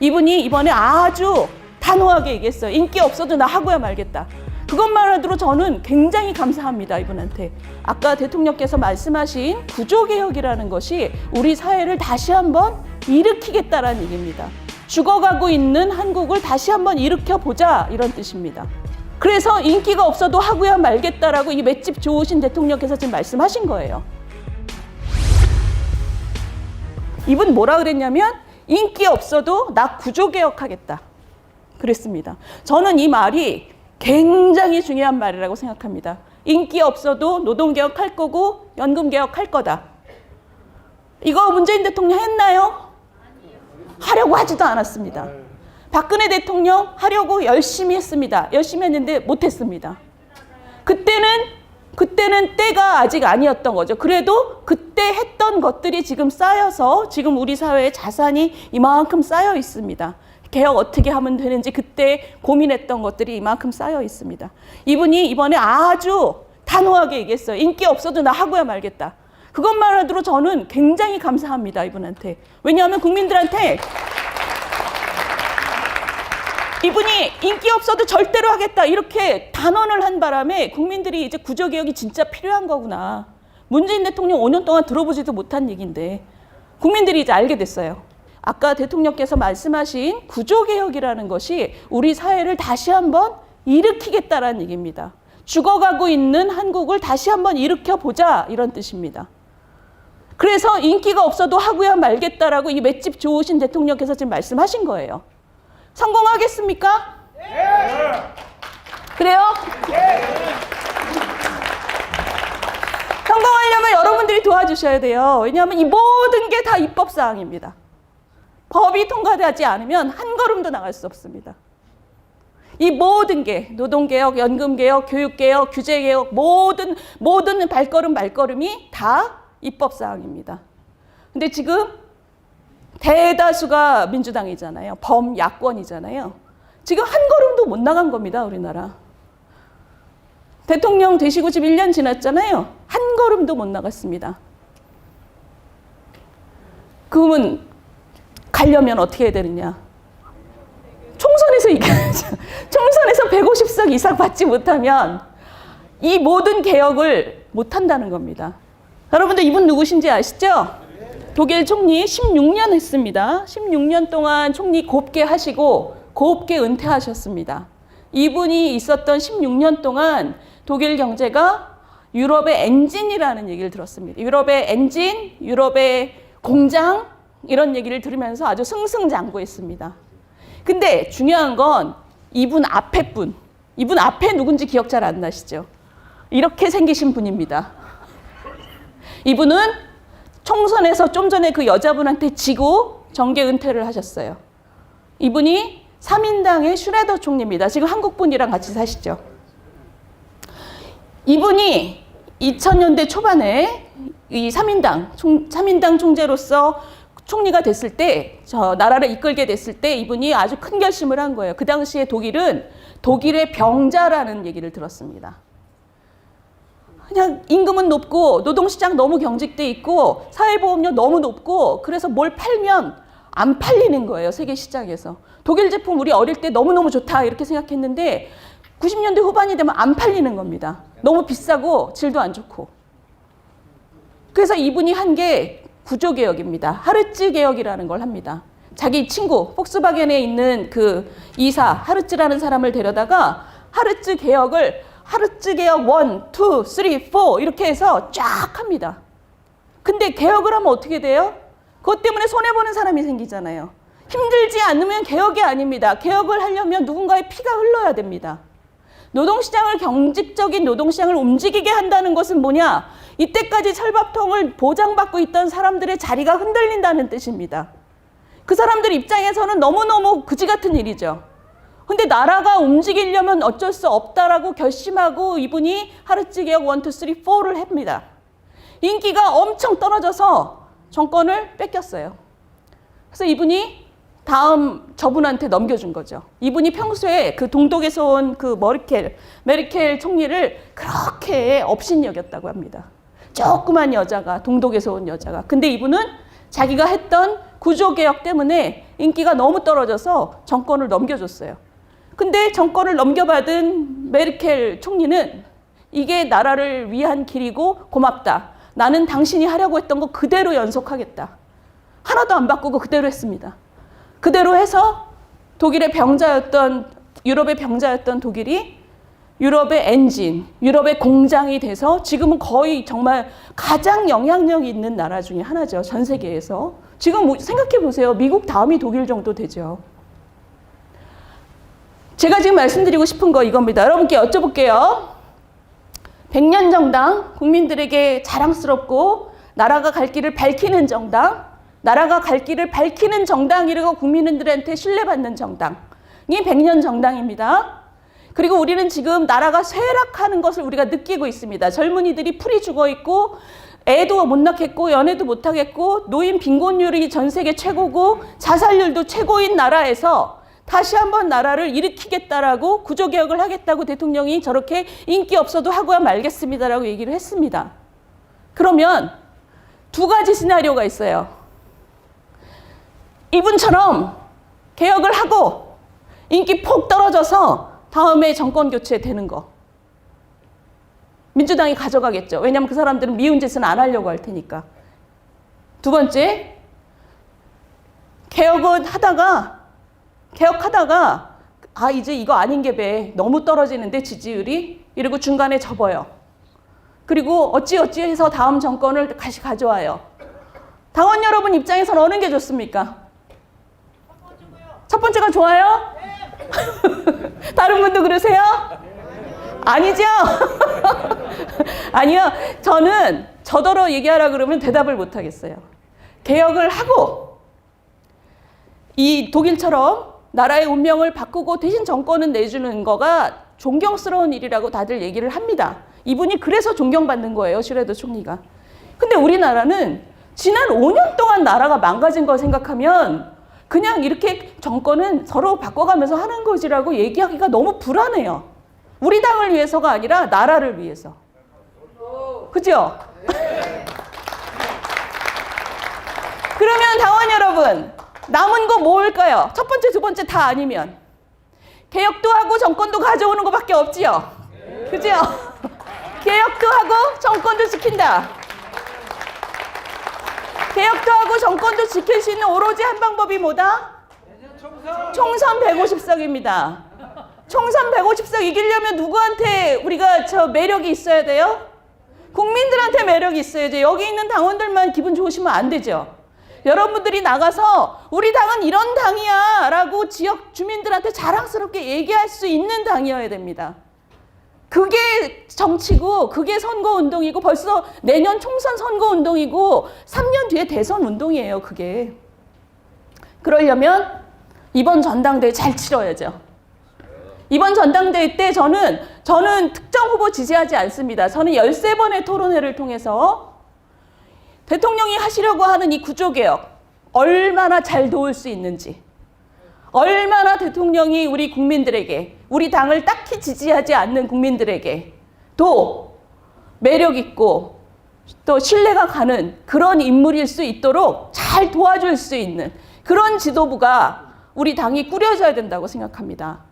이분이 이번에 아주 단호하게 얘기했어요. 인기 없어도 나 하고야 말겠다. 그것만으로도 저는 굉장히 감사합니다. 이분한테. 아까 대통령께서 말씀하신 구조개혁이라는 것이 우리 사회를 다시 한번 일으키겠다라는 얘기입니다. 죽어가고 있는 한국을 다시 한번 일으켜보자 이런 뜻입니다. 그래서 인기가 없어도 하고야 말겠다라고 이 맷집 좋으신 대통령께서 지금 말씀하신 거예요. 이분 뭐라 그랬냐면 인기 없어도 나 구조개혁하겠다. 그랬습니다. 저는 이 말이 굉장히 중요한 말이라고 생각합니다. 인기 없어도 노동개혁 할 거고 연금개혁 할 거다. 이거 문재인 대통령 했나요? 하려고 하지도 않았습니다. 박근혜 대통령 하려고 열심히 했습니다. 열심히 했는데 못했습니다. 그때는 그때는 때가 아직 아니었던 거죠. 그래도 그때 했 던 것들이 지금 쌓여서 지금 우리 사회에 자산이 이만큼 쌓여 있습니다. 개혁 어떻게 하면 되는지 그때 고민했던 것들이 이만큼 쌓여 있습니다. 이분이 이번에 아주 단호하게 얘기했어요. 인기 없어도 나 하고야 말겠다. 그것만으로도 저는 굉장히 감사합니다. 이분한테. 왜냐하면 국민들한테 이분이 인기 없어도 절대로 하겠다 이렇게 단언을 한 바람에 국민들이 이제 구조개혁이 진짜 필요한 거구나. 문재인 대통령 5년 동안 들어보지도 못한 얘기인데 국민들이 이제 알게 됐어요. 아까 대통령께서 말씀하신 구조개혁이라는 것이 우리 사회를 다시 한번 일으키겠다라는 얘기입니다. 죽어가고 있는 한국을 다시 한번 일으켜보자 이런 뜻입니다. 그래서 인기가 없어도 하고야 말겠다라고 이 맷집 좋으신 대통령께서 지금 말씀하신 거예요. 성공하겠습니까? 그래요? 성공하려면 여러분들이 도와주셔야 돼요. 왜냐하면 이 모든 게 다 입법 사항입니다. 법이 통과되지 않으면 한 걸음도 나갈 수 없습니다. 이 모든 게 노동개혁, 연금개혁, 교육개혁, 규제개혁 모든 모든 발걸음 말걸음이 다 입법 사항입니다. 근데 지금 대다수가 민주당이잖아요. 범야권이잖아요. 지금 한 걸음도 못 나간 겁니다, 우리나라. 대통령 되시고 지금 1년 지났잖아요. 한 걸음도 못 나갔습니다. 그러면 가려면 어떻게 해야 되느냐? 총선에서 이겨야죠. 총선에서 150석 이상 받지 못하면 이 모든 개혁을 못 한다는 겁니다. 여러분들 이분 누구신지 아시죠? 독일 총리 16년 했습니다. 16년 동안 총리 곱게 하시고 곱게 은퇴하셨습니다. 이분이 있었던 16년 동안 독일 경제가 유럽의 엔진이라는 얘기를 들었습니다. 유럽의 엔진, 유럽의 공장 이런 얘기를 들으면서 아주 승승장구했습니다. 근데 중요한 건 이분 앞에 분, 이분 앞에 누군지 기억 잘 안 나시죠? 이렇게 생기신 분입니다. 이분은 총선에서 좀 전에 그 여자분한테 지고 정계 은퇴를 하셨어요. 이분이 3인당의 슈레더 총리입니다. 지금 한국 분이랑 같이 사시죠. 이분이 2000년대 초반에 이 3인당, 총, 3인당 총재로서 총리가 됐을 때, 저 나라를 이끌게 됐을 때 이분이 아주 큰 결심을 한 거예요. 그 당시에 독일은 독일의 병자라는 얘기를 들었습니다. 그냥 임금은 높고 노동시장 너무 경직돼 있고 사회보험료 너무 높고 그래서 뭘 팔면 안 팔리는 거예요 세계 시장에서 독일 제품 우리 어릴 때 너무너무 좋다 이렇게 생각했는데 90년대 후반이 되면 안 팔리는 겁니다 너무 비싸고 질도 안 좋고 그래서 이분이 한 게 구조 개혁입니다 하르츠 개혁이라는 걸 합니다 자기 친구 폭스바겐에 있는 그 이사 하르츠라는 사람을 데려다가 하르츠 개혁을 하르츠 개혁 1, 2, 3, 4 이렇게 해서 쫙 합니다. 근데 개혁을 하면 어떻게 돼요? 그것 때문에 손해 보는 사람이 생기잖아요. 힘들지 않으면 개혁이 아닙니다. 개혁을 하려면 누군가의 피가 흘러야 됩니다. 노동시장을 경직적인 노동시장을 움직이게 한다는 것은 뭐냐? 이때까지 철밥통을 보장받고 있던 사람들의 자리가 흔들린다는 뜻입니다. 그 사람들 입장에서는 너무너무 그지 같은 일이죠. 근데 나라가 움직이려면 어쩔 수 없다라고 결심하고 이분이 개혁 1, 2, 3, 4를 합니다. 인기가 엄청 떨어져서 정권을 뺏겼어요. 그래서 이분이 다음 저분한테 넘겨준 거죠. 이분이 평소에 그 동독에서 온 그 머리켈, 메르켈 총리를 그렇게 업신여겼다고 합니다. 조그만 여자가, 동독에서 온 여자가. 근데 이분은 자기가 했던 구조개혁 때문에 인기가 너무 떨어져서 정권을 넘겨줬어요. 근데 정권을 넘겨받은 메르켈 총리는 이게 나라를 위한 길이고 고맙다. 나는 당신이 하려고 했던 거 그대로 연속하겠다. 하나도 안 바꾸고 그대로 했습니다. 그대로 해서 독일의 병자였던 유럽의 병자였던 독일이 유럽의 엔진, 유럽의 공장이 돼서 지금은 거의 정말 가장 영향력 있는 나라 중에 하나죠. 전 세계에서. 지금 뭐 생각해 보세요. 미국 다음이 독일 정도 되죠. 제가 지금 말씀드리고 싶은 거 이겁니다. 여러분께 여쭤볼게요. 백년 정당, 국민들에게 자랑스럽고 나라가 갈 길을 밝히는 정당, 나라가 갈 길을 밝히는 정당이라고 국민들한테 신뢰받는 정당이 백년 정당입니다. 그리고 우리는 지금 나라가 쇠락하는 것을 우리가 느끼고 있습니다. 젊은이들이 풀이 죽어 있고 애도 못 낳겠고 연애도 못 하겠고 노인 빈곤율이 전 세계 최고고 자살률도 최고인 나라에서 다시 한번 나라를 일으키겠다라고 구조 개혁을 하겠다고 대통령이 저렇게 인기 없어도 하고야 말겠습니다라고 얘기를 했습니다. 그러면 두 가지 시나리오가 있어요. 이분처럼 개혁을 하고 인기 폭 떨어져서 다음에 정권 교체 되는 거. 민주당이 가져가겠죠. 왜냐하면 그 사람들은 미운 짓은 안 하려고 할 테니까. 두 번째, 개혁은 하다가, 개혁하다가, 아, 이제 이거 아닌 게 배. 너무 떨어지는데 지지율이? 이러고 중간에 접어요. 그리고 어찌어찌 해서 다음 정권을 다시 가져와요. 당원 여러분 입장에서는 어느 게 좋습니까? 첫 번째가 좋아요? 다른 분도 그러세요? 아니죠? 아니요. 저는 저더러 얘기하라 그러면 대답을 못 하겠어요. 개혁을 하고 이 독일처럼 나라의 운명을 바꾸고 대신 정권은 내주는 거가 존경스러운 일이라고 다들 얘기를 합니다. 이분이 그래서 존경받는 거예요. 슈레더 총리가. 근데 우리나라는 지난 5년 동안 나라가 망가진 걸 생각하면 그냥 이렇게 정권은 서로 바꿔가면서 하는 것이라고 얘기하기가 너무 불안해요. 우리 당을 위해서가 아니라 나라를 위해서. 그죠? 그러면 당원 여러분, 남은 거 뭘까요? 첫 번째, 두 번째 다 아니면. 개혁도 하고 정권도 가져오는 것밖에 없지요? 그죠? 개혁도 하고 정권도 지킨다. 개혁도 하고 정권도 지킬 수 있는 오로지 한 방법이 뭐다? 총선 150석입니다. 총선 150석 이기려면 누구한테 우리가 저 매력이 있어야 돼요? 국민들한테 매력이 있어야죠. 여기 있는 당원들만 기분 좋으시면 안 되죠. 여러분들이 나가서 우리 당은 이런 당이야 라고 지역 주민들한테 자랑스럽게 얘기할 수 있는 당이어야 됩니다. 그게 정치고 그게 선거 운동이고 벌써 내년 총선 선거 운동이고 3년 뒤에 대선 운동이에요, 그게. 그러려면 이번 전당대회 잘 치러야죠. 이번 전당대회 때 저는 저는 특정 후보 지지하지 않습니다. 저는 13번의 토론회를 통해서 대통령이 하시려고 하는 이 구조 개혁 얼마나 잘 도울 수 있는지 얼마나 대통령이 우리 국민들에게 우리 당을 딱히 지지하지 않는 국민들에게 또 매력 있고 또 신뢰가 가는 그런 인물일 수 있도록 잘 도와줄 수 있는 그런 지도부가 우리 당이 꾸려져야 된다고 생각합니다.